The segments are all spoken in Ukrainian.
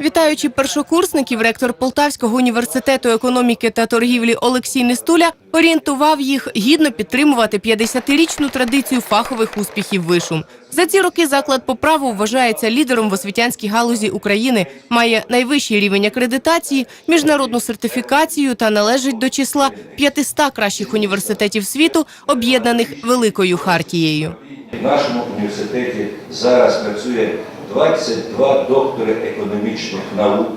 Вітаючи першокурсників, ректор Полтавського університету економіки та торгівлі Олексій Нестуля орієнтував їх гідно підтримувати 50-річну традицію фахових успіхів вишу. За ці роки заклад по праву вважається лідером в освітянській галузі України, має найвищий рівень акредитації, міжнародну сертифікацію та належить до числа 500 кращих університетів світу, об'єднаних великою хартією. В нашому університеті зараз працює 22 доктори економічних наук.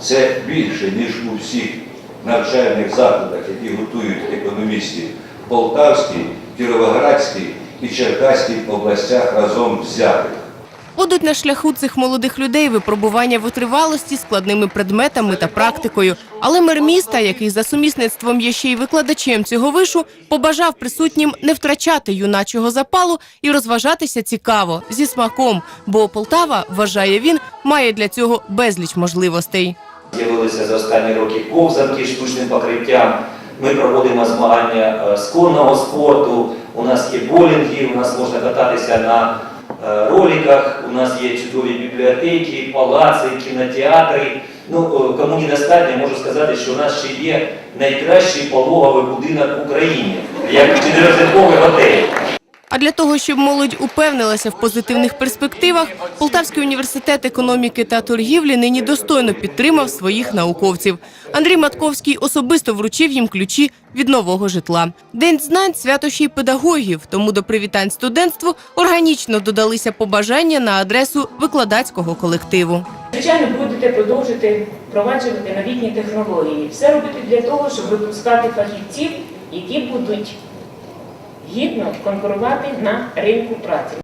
Це більше, ніж у всіх навчальних закладах, які готують економістів в Полтавській, Кіровоградській і Черкаській областях разом взятих. Будуть на шляху цих молодих людей випробування витривалості складними предметами та практикою. Але мер міста, який за сумісництвом є ще й викладачем цього вишу, побажав присутнім не втрачати юначого запалу і розважатися цікаво зі смаком. Бо Полтава, вважає він, має для цього безліч можливостей. З'явилися за останні роки ковзанки штучним покриттям. Ми проводимо змагання е, з конного спорту. У нас є болінги, у нас можна кататися на е, роликах, у нас є чудові бібліотеки, палаци, кінотеатри. Ну, е, кому недостатньо, можу сказати, що у нас ще є найкращий пологовий будинок в Україні, як чотирьохзірковий готель. А для того, щоб молодь упевнилася в позитивних перспективах, Полтавський університет економіки та торгівлі нині достойно підтримав своїх науковців. Андрій Матковський особисто вручив їм ключі від нового житла. День знань свято педагогів, тому до привітань студентству органічно додалися побажання на адресу викладацького колективу. Звичайно, будете продовжити впроваджувати новітні технології. Все робити для того, щоб випускати фахівців, які будуть гідно конкурувати на ринку праці.